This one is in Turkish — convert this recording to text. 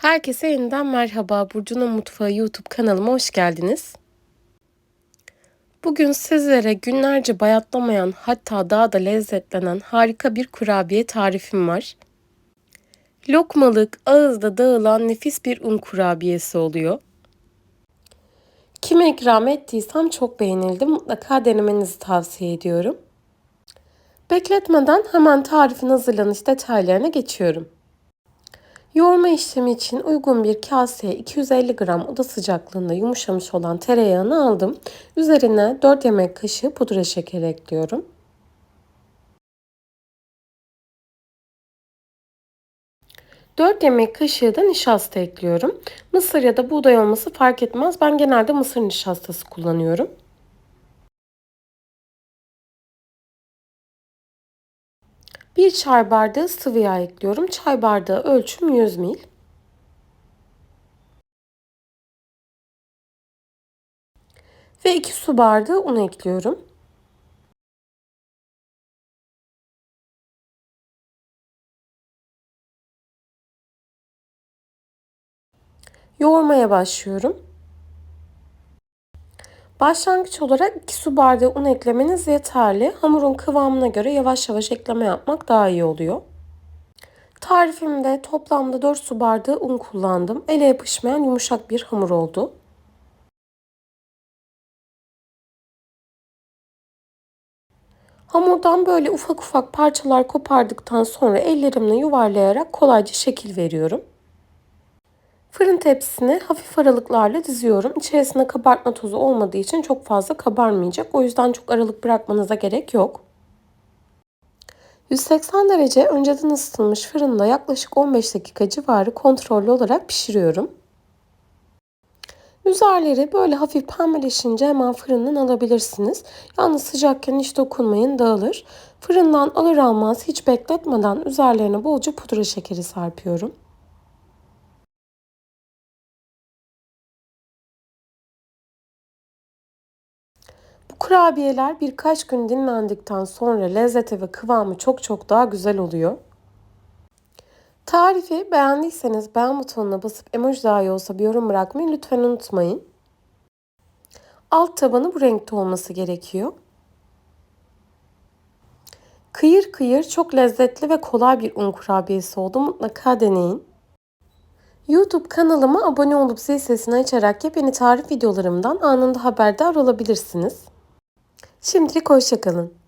Herkese yeniden merhaba. Burcu'nun Mutfağı YouTube kanalıma hoş geldiniz. Bugün sizlere günlerce bayatlamayan hatta daha da lezzetlenen harika bir kurabiye tarifim var. Lokmalık, ağızda dağılan nefis bir un kurabiyesi oluyor. Kime ikram ettiysem çok beğenildi. Mutlaka denemenizi tavsiye ediyorum. Bekletmeden hemen tarifin hazırlanış detaylarına geçiyorum. Yoğurma işlemi için uygun bir kaseye 250 gram oda sıcaklığında yumuşamış olan tereyağını aldım. Üzerine 4 yemek kaşığı pudra şekeri ekliyorum. Dört yemek kaşığı da nişasta ekliyorum. Mısır ya da buğday olması fark etmez. Ben genelde mısır nişastası kullanıyorum. Bir çay bardağı sıvı yağ ekliyorum. Çay bardağı ölçüm 100 ml. Ve 2 su bardağı un ekliyorum. Yoğurmaya başlıyorum. Başlangıç olarak 2 su bardağı un eklemeniz yeterli. Hamurun kıvamına göre yavaş yavaş ekleme yapmak daha iyi oluyor. Tarifimde toplamda 4 su bardağı un kullandım. Ele yapışmayan yumuşak bir hamur oldu. Hamurdan böyle ufak ufak parçalar kopardıktan sonra ellerimle yuvarlayarak kolayca şekil veriyorum. Fırın tepsisini hafif aralıklarla diziyorum. İçerisinde kabartma tozu olmadığı için çok fazla kabarmayacak. O yüzden çok aralık bırakmanıza gerek yok. 180 derece önceden ısıtılmış fırında yaklaşık 15 dakika civarı kontrollü olarak pişiriyorum. Üzerleri böyle hafif pembeleşince hemen fırından alabilirsiniz. Yalnız sıcakken hiç dokunmayın dağılır. Fırından alır almaz hiç bekletmeden üzerlerine bolca pudra şekeri serpiyorum. Kurabiyeler birkaç gün dinlendikten sonra lezzeti ve kıvamı çok çok daha güzel oluyor. Tarifi beğendiyseniz beğen butonuna basıp emoji dahi olsa bir yorum bırakmayı lütfen unutmayın. Alt tabanı bu renkte olması gerekiyor. Kıyır kıyır çok lezzetli ve kolay bir un kurabiyesi oldu. Mutlaka deneyin. YouTube kanalıma abone olup zil sesini açarak yepyeni tarif videolarımdan anında haberdar olabilirsiniz. Şimdilik hoşçakalın.